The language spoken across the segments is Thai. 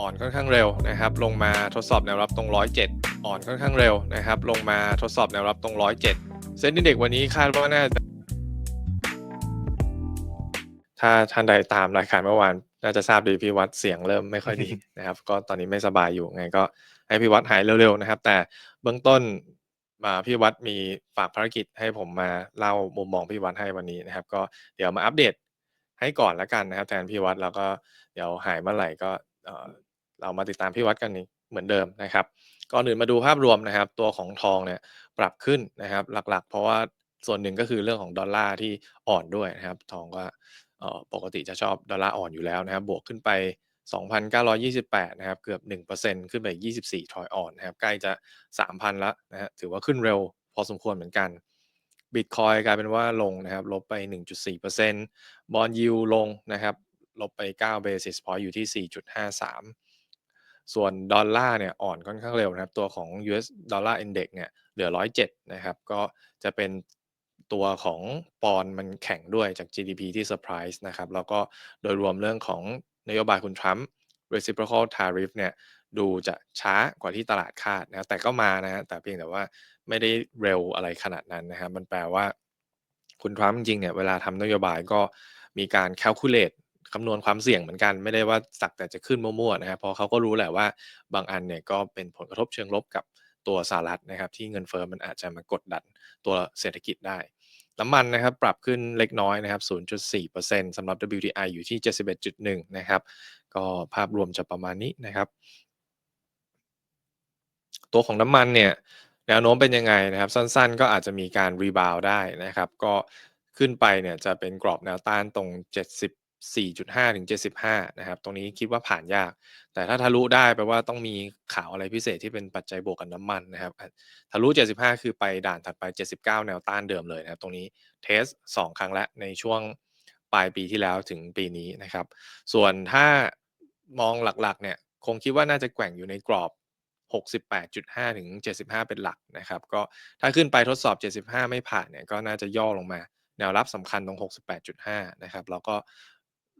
อ่อนค่อนข้างเร็วนะครับ ลงมาทดสอบแนวรับตรง 107 อ่อนค่อนข้างเร็วนะครับ ลงมาทดสอบแนวรับตรง 107 เซ็นดีเด็กวันนี้คาดว่าน่าจะถ้าท่านใดตามรายการเมื่อวานน่าจะทราบดีพี่วัดเสียงเริ่มไม่ค่อยดีนะครับ ก็ตอนนี้ไม่สบายอยู่ไงก็ให้พี่วัดหายเร็วๆนะครับ แต่เบื้องต้นมาพี่วัดมีฝากภารกิจให้ผมมาเล่ามุมมองพี่วัดให้วันนี้นะครับ ก็เดี๋ยวมาอัปเดตให้ก่อนล้วกันนะครับ แทนพี่วัดแล้วก็เดี๋ยวหายเมื่อไหร่ก็ เรามาติดตามพี่วัดกันอีกเหมือนเดิมนะครับก่อนอื่นมาดูภาพรวมนะครับ ตัวของทองเนี่ยปรับขึ้นนะครับ หลักๆ เพราะว่าส่วนหนึ่งก็คือเรื่องของดอลลาร์ที่อ่อนด้วยนะครับ ทองก็ปกติจะชอบดอลลาร์อ่อนอยู่แล้วนะครับ บวกขึ้นไป 2,928 นะครับ เกือบ 1%ขึ้นไปอีก24 ทอยอ่อนนะครับ ใกล้จะ 3,000 แล้วนะฮะถือว่าขึ้นเร็วพอสมควรเหมือนกันบิตคอยกลายเป็นว่าลงนะครับ ลบไป 1.4%บอนยิวลงนะครับ ลบไป9 basis point อยู่ที่ 4.53 ส่วนดอลลาร์เนี่ยอ่อนค่อนข้างเร็วนะครับตัวของ US Dollar Index เนี่ยเหลือ 107 นะครับ ก็จะเป็นตัวของปอนมันแข็งด้วยจาก GDP ที่เซอร์ไพรส์นะครับ แล้วก็โดยรวมเรื่องของนโยบายคุณทรัมป์ reciprocal tariff เนี่ยดูจะช้ากว่าที่ตลาดคาดนะแต่ก็มานะฮะแต่เพียงแต่ว่าไม่ได้เร็วอะไรขนาดนั้นนะครับมันแปลว่า คุณทรัมป์จริงเนี่ยเวลาทำนโยบายก็มีการ calculate คำนวณความเสี่ยงเหมือนกัน ไม่ได้ว่าสักแต่จะขึ้นมั่วๆนะครับเพราะเขาก็รู้แหละว่าบางอันเนี่ยก็เป็นผลกระทบเชิงลบกับตัวสหรัฐนะครับ ที่เงินเฟ้อมันอาจจะมากดดันตัวเศรษฐกิจได้น้ำมันนะครับปรับขึ้นเล็กน้อยนะครับ 0.4%สำหรับ WTI อยู่ที่ 71.1 นะครับ ก็ภาพรวมจะประมาณนี้นะครับ ตัวของน้ำมันเนี่ยแนวโน้มเป็นยังไงนะครับ สั้นๆ ก็อาจจะมีการรีบาวได้นะครับ ก็ขึ้นไปเนี่ยจะเป็นกรอบแนวต้านตรง 74.5 ถึง 75 นะครับ ตรงนี้คิดว่าผ่านยาก แต่ถ้าทะลุได้แปลว่าต้องมีข่าวอะไรพิเศษที่เป็นปัจจัยบวกกับน้ำมันนะครับ ทะลุ 75 คือไปด่านถัดไป 79 แนวต้านเดิมเลยนะครับ ตรงนี้เทส 2 ครั้งแล้วในช่วงปลายปีที่แล้วถึงปีนี้นะครับ ส่วนถ้ามองหลักๆ เนี่ย คงคิดว่าน่าจะแกว่งอยู่ในกรอบ 68.5 ถึง 75 เป็นหลักนะครับ ก็ถ้าขึ้นไปทดสอบ 75 ไม่ผ่านเนี่ย ก็น่าจะย่อลงมา แนวรับสำคัญตรง 68.5 นะครับ แล้วก็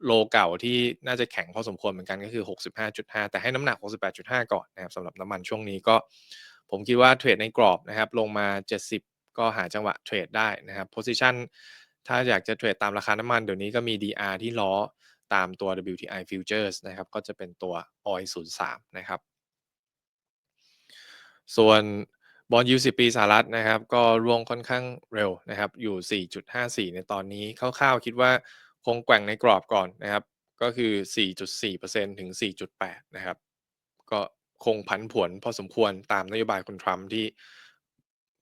โลเก่าที่น่าจะแข็งพอสมควรเหมือนกันก็คือ 65.5 แต่ให้น้ำหนัก 68.5 ก่อนนะครับสำหรับน้ำมันช่วงนี้ก็ ผมคิดว่าเทรดในกรอบนะครับ ลงมา 70 ก็หาจังหวะเทรดได้นะครับ position ถ้าอยากจะเทรดตามราคาน้ำมันเดี๋ยวนี้ก็มี DR ที่ล้อตามตัว WTI futures นะครับ ก็จะเป็นตัว OI 03 นะครับ ส่วนบอลยู10ปีสหรัฐนะครับ ก็ร่วงค่อนข้างเร็วนะครับ อยู่ 4.54 ในตอนนี้คร่าวๆคิดว่า คงแกว่งในกรอบก่อนนะครับ ก็คือ 4.4%ถึง 4.8 นะครับ ก็คงผันผวนพอสมควรตามนโยบายคุณทรัมป์ที่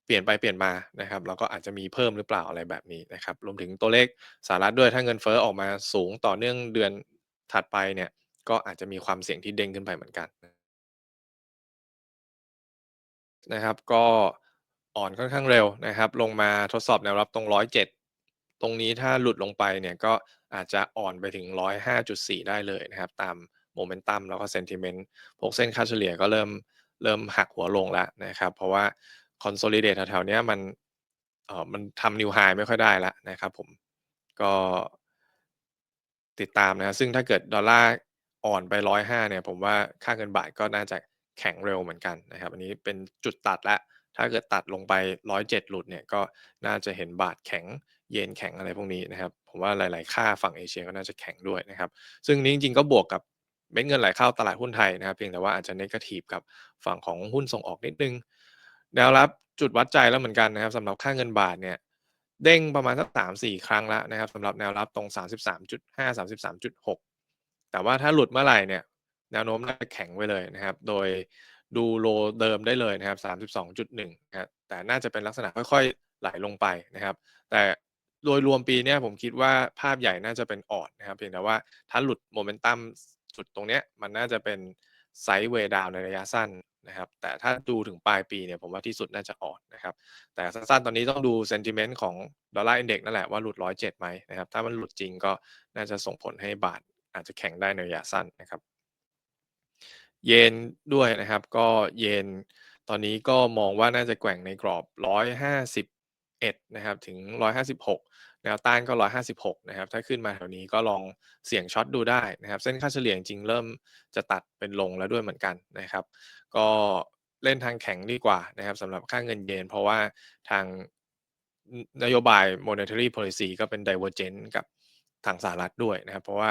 เปลี่ยนไปเปลี่ยนมานะครับแล้วก็อาจจะมีเพิ่มหรือเปล่าอะไรแบบนี้นะครับ รวมถึงตัวเลขสหรัฐด้วยถ้าเงินเฟ้อออกมาสูงต่อเนื่องเดือนถัดไปเนี่ย ก็อาจจะมีความเสี่ยงที่เด้งขึ้นไปเหมือนกันนะครับ ก็อ่อนค่อนข้างเร็วนะครับ ลงมาทดสอบแนวรับตรง 107 ตรงนี้ถ้าหลุดลงไปเนี่ยก็อาจจะอ่อนไปถึง 105.4 ได้เลยนะครับ ตามโมเมนตัมแล้วก็เซนติเมนต์พวกเส้นค่าเฉลี่ยก็เริ่มเริ่มหักหัวลงแล้วนะครับ เพราะว่าคอนโซลิเดตแถวๆนี้มันเอ่อมันทำนิวไฮไม่ค่อยได้แล้วนะครับผมก็ติดตามนะครับซึ่งถ้าเกิดดอลลาร์อ่อนไป105เนี่ยผมว่าค่าเงินบาทก็น่าจะแข็งเร็วเหมือนกันนะครับอันนี้เป็นจุดตัดแล้วถ้าเกิดตัดลงไป107หลุดเนี่ยก็น่าจะเห็นบาทแข็ง เยนแข็งอะไรพวกนี้นะครับ ผมว่าหลาย ๆ ค่าฝั่งเอเชียก็น่าจะแข็งด้วยนะครับ ซึ่งนี้จริง ๆ ก็บวกกับเม็ดเงินไหลเข้าตลาดหุ้นไทยนะครับ เพียงแต่ว่าอาจจะเนกาทีฟกับฝั่งของหุ้นส่งออกนิดนึงแนวรับจุดวัดใจแล้วเหมือนกันนะครับสำหรับค่าเงินบาทเนี่ยเด้งประมาณสักสามสี่ครั้งแล้วนะครับสำหรับแนวรับตรง 33.5 33.6 แต่ว่าถ้าหลุดเมื่อไหร่เนี่ยแนวโน้มน่าจะแข็งไว้เลยนะครับ โดยดูโลเดิมได้เลยนะครับ 32.1นะครับแต่น่าจะเป็นลักษณะค่อยๆไหลลงไปนะครับ แต่ โดยรวมปีเนี้ยผมคิดว่าภาพใหญ่น่าจะเป็นอ่อนนะครับเพียงแต่ว่าถ้าหลุดโมเมนตัมจุดตรงเนี้ยมันน่าจะเป็นไซด์เวย์ดาวในระยะสั้นนะครับ แต่ถ้าดูถึงปลายปีเนี่ยผมว่าที่สุดน่าจะอ่อนนะครับ แต่สั้นๆตอนนี้ต้องดู sentiment ของดอลลาร์อินเด็กนั่นแหละว่าหลุด107ไหมนะครับ ถ้ามันหลุดจริงก็น่าจะส่งผลให้บาทอาจจะแข็งได้ในระยะสั้นนะครับ เยนด้วยนะครับ ก็เยนตอนนี้ก็มองว่าน่าจะแกว่งในกรอบ 151นะครับถึง 156 แนวต้านก็ 156นะครับถ้าขึ้นมาแถวนี้ก็ลองเสี่ยงช็อตดูได้นะครับเส้นค่าเฉลี่ยจริงเริ่มจะตัดเป็นลงแล้วด้วยเหมือนกันนะครับ ก็เล่นทางแข็งดีกว่านะครับสำหรับค่าเงินเยน เพราะว่าทางนโยบาย monetary policy ก็เป็น divergent กับทางสหรัฐด้วยนะครับ เพราะว่า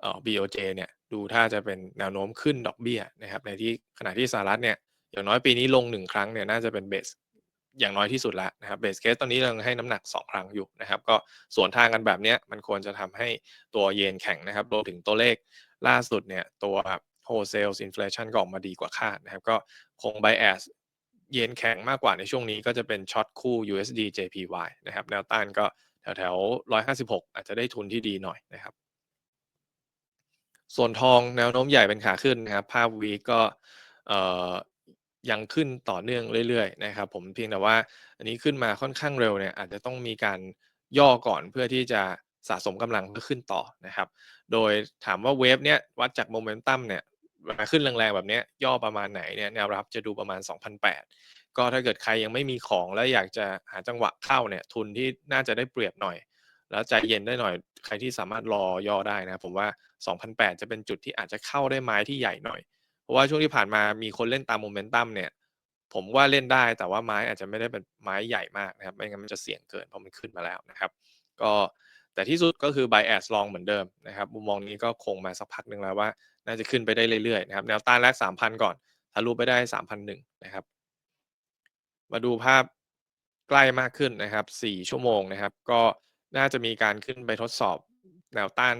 เอ่อ BOJ เนี่ยดูท่าจะเป็นแนวโน้มขึ้นดอกเบี้ยนะครับในที่ขณะที่สหรัฐเนี่ยอย่างน้อยปีนี้ลง1ครั้งเนี่ยน่าจะเป็นเบส อย่างน้อยที่สุดแล้วนะครับเบสเคสตอนนี้เราให้น้ำหนัก 2 ครั้งอยู่นะครับก็สวนทางกันแบบนี้มันควรจะทำให้ตัวเยนแข็งนะครับรวมถึงตัวเลขล่าสุดเนี่ยตัว wholesale inflation ก็ออกมาดีกว่าคาดนะครับก็คง bias เยนแข็งมากกว่าในช่วงนี้ก็จะเป็นช็อตคู่ USD JPY นะครับแนวต้านก็แถวๆ156 อาจจะได้ทุนที่ดีหน่อยนะครับ ส่วนทองแนวโน้มใหญ่เป็นขาขึ้นนะครับ ภาพวีก็ ยังขึ้นต่อเนื่องเรื่อยๆนะครับผมเพียงแต่ว่าอันนี้ขึ้นมาค่อนข้างเร็วเนี่ยอาจจะต้องมีการย่อก่อนเพื่อที่จะสะสมกำลังเพื่อขึ้นต่อนะครับ โดยถามว่าเวฟเนี้ยวัดจากโมเมนตัมเนี่ยเวลาขึ้นแรงๆแบบนี้ย่อประมาณไหนเนี่ยแนวรับจะดูประมาณ 2,008 ก็ถ้าเกิดใครยังไม่มีของแล้วอยากจะหาจังหวะเข้าเนี่ยทุนที่น่าจะได้เปรียบหน่อย แล้วใจเย็นได้หน่อย ใครที่สามารถรอย่อได้นะผมว่า 2,008 จะเป็นจุดที่อาจจะเข้าได้ไม้ที่ใหญ่หน่อย ราะว่าช่วงที่ผ่านมามีคนเล่นตามโมเมนตัมเนี่ย ผมว่าเล่นได้แต่ว่าไม้อาจจะไม่ได้เป็นไม้ใหญ่มากนะครับ ไม่งั้นมันจะเสี่ยงเกินเพราะมันขึ้นมาแล้วนะครับ ก็แต่ที่สุดก็คือ bias long เหมือนเดิมนะครับมุมมองนี้ก็คงมาสักพักหนึ่งแล้วว่า น่าจะขึ้นไปได้เรื่อยๆนะครับแนวต้านแรก 3,000 ก่อนทะลุไปได้ 3,001นะครับ มาดูภาพใกล้มากขึ้นนะครับ 4 ชั่วโมงนะครับ ก็น่าจะมีการขึ้นไปทดสอบแนวต้าน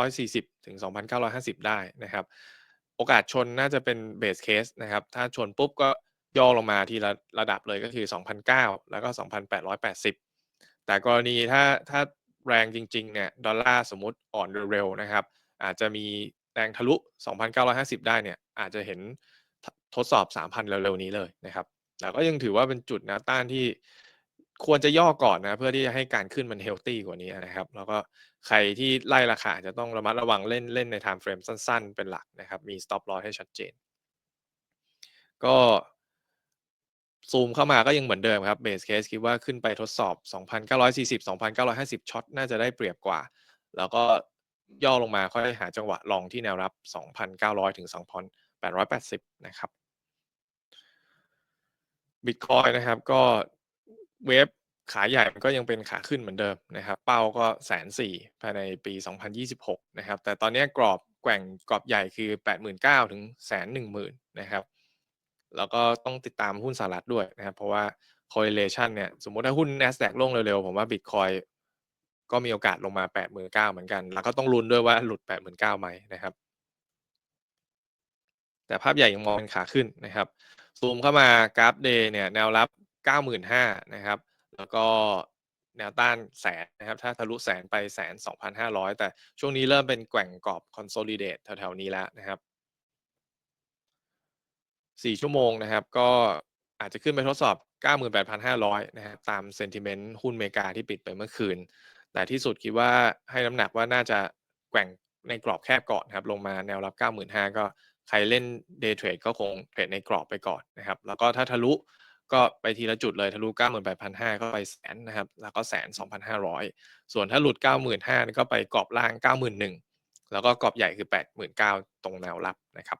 2,940 ถึง 2,950 ได้นะครับ โอกาสชนน่าจะเป็นเบสเคสนะครับ ถ้าชนปุ๊บก็ย่อลงมาทีละระดับเลยก็คือ 2,009 แล้วก็ 2,880 แต่กรณีถ้าถ้าแรงจริงๆเนี่ยดอลลาร์สมมติอ่อนเร็วๆนะครับ อาจจะมีแรงทะลุ 2,950 ได้เนี่ย อาจจะเห็นทดสอบ 3,000 เร็วๆนี้เลยนะครับ แต่ก็ยังถือว่าเป็นจุดนวต้านที่ ควรจะย่อก่อนนะ เพื่อที่จะให้การขึ้นมันเฮลตี้กว่านี้นะครับ แล้วก็ใครที่ไล่ราคาจะต้องระมัดระวังเล่นเล่นใน time frame สั้น ๆ เป็นหลักนะครับ มี stop loss ให้ชัดเจน ก็ซูมเข้ามาก็ยังเหมือนเดิมครับ base case คิดว่าขึ้นไปทดสอบ 2,940 2,950 ช็อต น่าจะได้เปรียบกว่า แล้วก็ย่อลงมาค่อยหาจังหวะลองที่แนวรับ 2,900 ถึง 2,880 นะครับ Bitcoin นะครับก็ เวฟขาใหญ่มันก็ยังเป็นขาขึ้นเหมือนเดิมนะครับ เป้าก็แสนสี่ภายในปี 2026 นะครับ แต่ตอนนี้กรอบแกว่งกรอบใหญ่คือ 89,000ถึงแสนหนึ่งหมื่นนะครับ แล้วก็ต้องติดตามหุ้นสหรัฐด้วยนะครับ เพราะว่า correlation เนี่ยสมมติถ้าหุ้น NASDAQ ลงเร็วๆ ผมว่า Bitcoin ก็มีโอกาสลงมา 89,000เหมือนกัน แล้วก็ต้องลุ้นด้วยว่าหลุด 89,000ไหมนะครับ แต่ภาพใหญ่ยังมองเป็นขาขึ้นนะครับซูมเข้ามากราฟเดย์เนี่ยแนวรับ 95,000นะครับ แล้วก็แนวต้านแสนนะครับ ถ้าทะลุแสนไปแสน2,500 แต่ช่วงนี้เริ่มเป็นแกว่งกรอบ consolidate แถวๆนี้แล้วนะครับ 4 ชั่วโมงนะครับ ก็อาจจะขึ้นไปทดสอบ 98,500 นะครับ ตามเซนติเมนต์หุ้นอเมริกาที่ปิดไปเมื่อคืน แต่ที่สุดคิดว่าให้น้ำหนักว่าน่าจะแกว่งในกรอบแคบก่อนครับ ลงมาแนวรับ 95,000ก็ใครเล่น day trade ก็คงเทรดในกรอบไปก่อนนะครับ แล้วก็ถ้าทะลุ ก็ไปทีละจุดเลยทะลุ98,500ก็ไปแสนนะครับ แล้วก็แสน2,500 ส่วนถ้าหลุด 95,000ก็ไปกรอบล่าง 91,000 แล้วก็กรอบใหญ่คือ 89,000 ตรงแนวรับนะครับ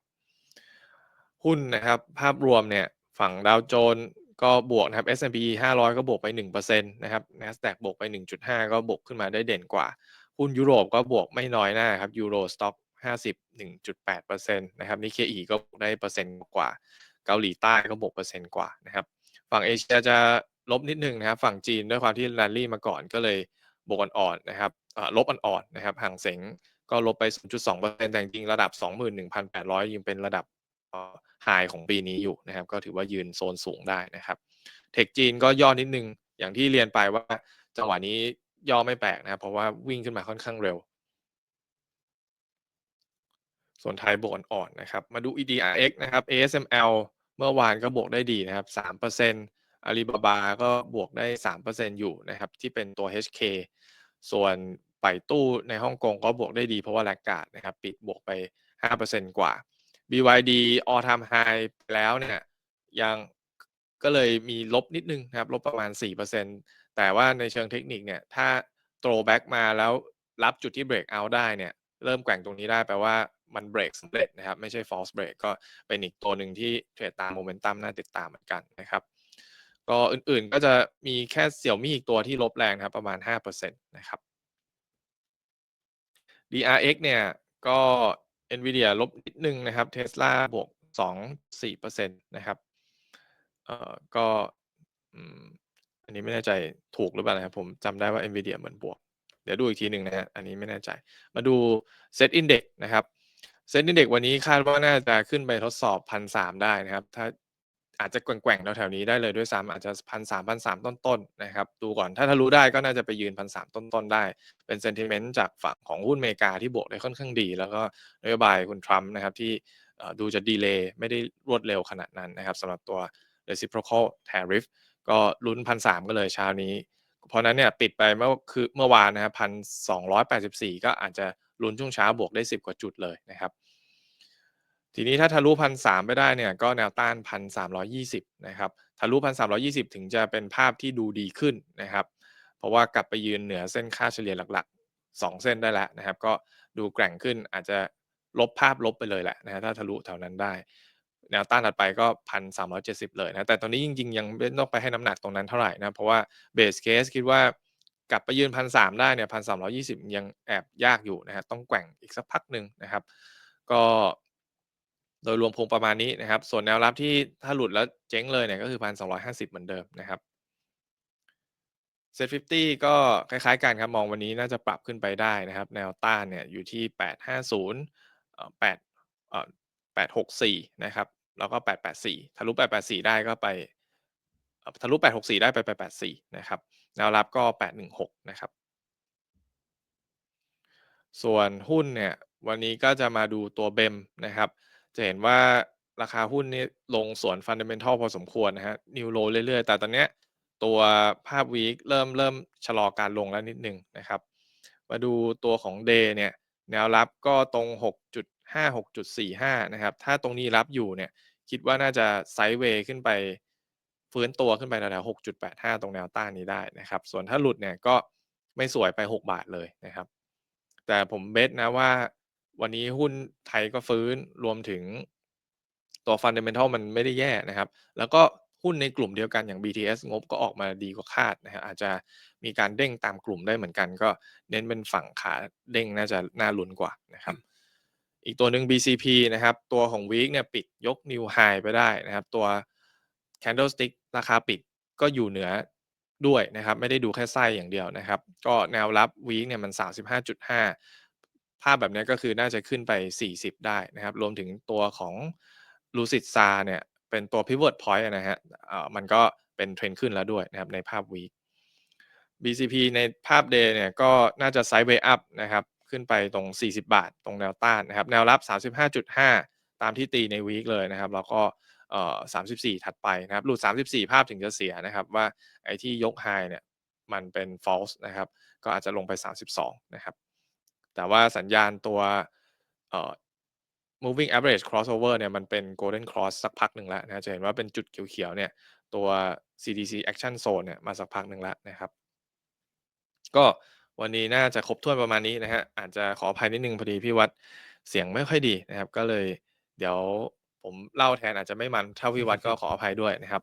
หุ้นนะครับ ภาพรวมเนี่ยฝั่งดาวโจนส์ก็บวกนะครับ S&P 500 ก็บวกไป 1%นะครับ NASDAQ บวกไป 1.5 ก็บวกขึ้นมาได้เด่นกว่า หุ้นยุโรปก็บวกไม่น้อยหน้าครับยูโรสต็อก50 1.8%นะครับนิเคอีก็บวกได้เปอร์เซ็นต์กว่า เกาหลีใต้ก็บวกเปอร์เซ็นต์กว่านะครับ ฝั่งเอเชียจะลบนิดนึงนะครับ ฝั่งจีนด้วยความที่แรลลี่มาก่อนก็เลยบวกอ่อนๆนะครับลบอ่อนๆนะครับห่างเสงก็ลบไป 0.2%แต่จริงระดับ 21,800 ยังเป็นระดับไฮของปีนี้อยู่นะครับ ก็ถือว่ายืนโซนสูงได้นะครับ เทคจีนก็ย่อนิดนึง อย่างที่เรียนไปว่าจังหวะนี้ย่อไม่แปลกนะครับเพราะว่าวิ่งขึ้นมาค่อนข้างเร็ว ส่วนไทยบวกอ่อนๆนะครับ มาดู EDRX นะครับ ASML เมื่อวานก็บวกได้ดีนะครับ3%อาลีบาบาก็บวกได้3%อยู่นะครับ ที่เป็นตัว HK ส่วนไปตู้ในฮ่องกงก็บวกได้ดีเพราะว่าแลกกาดนะครับ ปิดบวกไป5%กว่า BYD all time high ไปแล้วเนี่ย ยังก็เลยมีลบนิดนึงนะครับ ลบประมาณ 4%แต่ว่าในเชิงเทคนิคเนี่ย ถ้า throwback มาแล้วรับจุดที่ break out ได้เนี่ย เริ่มแกว่งตรงนี้ได้แปลว่า มันเบรกสำเร็จนะครับ ไม่ใช่ false break ก็เป็นอีกตัวหนึ่งที่เทรดตามโมเมนตัมน่าติดตามเหมือนกันนะครับก็อื่นๆก็จะมีแค่เสี่ยวมี่อีกตัวที่ลบแรงนะครับ ประมาณ 5%นะครับ DRX เนี่ยก็ NVIDIA ลบนิดนึงนะครับ Tesla บวก 2-4%นะครับเอ่อก็อันนี้ไม่แน่ใจถูกหรือเปล่านะครับ ผมจำได้ว่า NVIDIA เหมือนบวก เดี๋ยวดูอีกทีหนึ่งนะฮะอันนี้ไม่แน่ใจ มาดู Set Index นะครับ Set Index วันนี้คาดว่าน่าจะขึ้นไปทดสอบ1,300ได้นะครับ ถ้าอาจจะแกว่งๆแถวๆนี้ได้เลยด้วยซ้ำอาจจะ1,300 1,300ต้นๆนะครับ ดูก่อนถ้าทะลุได้ก็น่าจะไปยืน1,300ต้นๆได้ เป็น sentiment จากฝั่งของหุ้นอเมริกาที่บวกได้ค่อนข้างดี แล้วก็นโยบายคุณทรัมป์นะครับที่ดูจะดีเลย์ไม่ได้รวดเร็วขนาดนั้นนะครับสำหรับตัว reciprocal tariff ก็ลุ้น1,300ก็เลยเช้านี้ เพราะนั้นเนี่ยปิดไปเมื่อคือเมื่อวานนะครับ1,284ก็อาจจะลุ้นช่วงเช้าบวกได้10กว่าจุดเลยนะครับทีนี้ถ้าทะลุ1,300ไปได้เนี่ยก็แนวต้าน1,320นะครับทะลุ1,320ถึงจะเป็นภาพที่ดูดีขึ้นนะครับ เพราะว่ากลับไปยืนเหนือเส้นค่าเฉลี่ยหลักๆ 2 เส้นได้แล้วนะครับ ก็ดูแกร่งขึ้นอาจจะลบภาพลบไปเลยแหละนะฮะถ้าทะลุแถวนั้นได้ แนวต้านถัดไปก็1,370เลยนะแต่ตอนนี้จริงๆ ยังไม่ต้องไปให้น้ำหนักตรงนั้นเท่าไหร่นะเพราะว่า base case คิดว่ากลับไปยืน1,300ได้เนี่ย1,320ยังแอบยากอยู่นะครับต้องแกว่งอีกสักพักหนึ่งนะครับ ก็โดยรวมคงประมาณนี้นะครับ ส่วนแนวรับที่ถ้าหลุดแล้วเจ๊งเลยเนี่ยก็คือ1,250เหมือนเดิมนะครับ Set 50ก็คล้ายๆกันครับ มองวันนี้น่าจะปรับขึ้นไปได้นะครับ แนวต้านเนี่ยอยู่ที่ 850 8 864 นะครับ แล้วก็ 884 ทะลุ 884 ได้ก็ไปทะลุ 864 ได้ไป 884 นะครับแนวรับก็ 816 นะครับ ส่วนหุ้นเนี่ยวันนี้ก็จะมาดูตัวเบมนะครับ จะเห็นว่าราคาหุ้นนี่ลงสวนฟันเดเมนทัลพอสมควรนะฮะนิวโลเรื่อยๆ แต่ตอนเนี้ยตัวภาพวีคเริ่มเริ่มชะลอการลงแล้วนิดนึงนะครับ มาดูตัวของ Day เนี่ยแนวรับก็ตรง 6.5 6.45 นะครับ ถ้าตรงนี้รับอยู่เนี่ย คิดว่าน่าจะไซด์เวย์ขึ้นไปฟื้นตัวขึ้นไปแถวๆ6.85 ตรงแนวต้านนี้ได้นะครับ ส่วนถ้าหลุดเนี่ยก็ไม่สวยไป 6 บาทเลยนะครับ แต่ผมเบสนะว่าวันนี้หุ้นไทยก็ฟื้นรวมถึงตัวฟันเดเมนทัลมันไม่ได้แย่นะครับ แล้วก็หุ้นในกลุ่มเดียวกันอย่าง BTS งบก็ออกมาดีกว่าคาดนะฮะอาจจะมีการเด้งตามกลุ่มได้เหมือนกัน ก็เน้นเป็นฝั่งขาเด้งน่าจะน่าลุ้นกว่านะครับ อีกตัวหนึ่ง BCP นะครับ ตัวของวีคเนี่ยปิดยกนิวไฮไปได้นะครับ ตัว candlestick ราคาปิดก็อยู่เหนือด้วยนะครับ ไม่ได้ดูแค่ไส้อย่างเดียวนะครับ ก็แนวรับวีคเนี่ยมัน 35.5 ภาพแบบนี้ก็คือน่าจะขึ้นไป 40 ได้นะครับ รวมถึงตัวของ Lucid s a เนี่ยเป็นตัว pivot point นะฮะมันก็เป็นเทรนด์ขึ้นแล้วด้วยนะครับในภาพวีค BCP ในภาพ day เนี่ยก็น่าจะ sideways up นะครับ ขึ้นไปตรง 40 บาท ตรงแนวต้านนะครับ แนวรับ 35.5 ตามที่ตีในวีคเลยนะครับ แล้วก็เอ่อ34 ถัดไปนะครับ หลุด 34 ภาพถึงจะเสียนะครับ ว่าไอ้ที่ยก high เนี่ยมันเป็น false นะครับ ก็อาจจะลงไป 32 นะครับ แต่ว่าสัญญาณตัวเอ่อ moving average crossover เนี่ยมันเป็น golden cross สักพักหนึ่งแล้วนะจะเห็นว่าเป็นจุดเขียวๆเนี่ยตัว CDC action zone เนี่ยมาสักพักหนึ่งแล้วนะครับ ก็ วันนี้น่าจะครบถ้วนประมาณนี้นะฮะอาจจะขออภัยนิดนึงพอดีพี่วัดเสียงไม่ค่อยดีนะครับ ก็เลยเดี๋ยวผมเล่าแทนอาจจะไม่มันเท่าพี่วัดก็ขออภัยด้วยนะครับ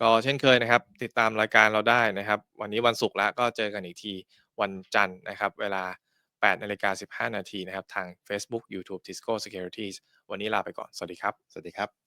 ก็เช่นเคยนะครับ ติดตามรายการเราได้นะครับ วันนี้วันศุกร์แล้วก็เจอกันอีกทีวันจันทร์นะครับ เวลา8นาฬิกา15 นาทีนะครับ ทาง Facebook YouTube Tisco Securities วันนี้ลาไปก่อน สวัสดีครับ สวัสดีครับ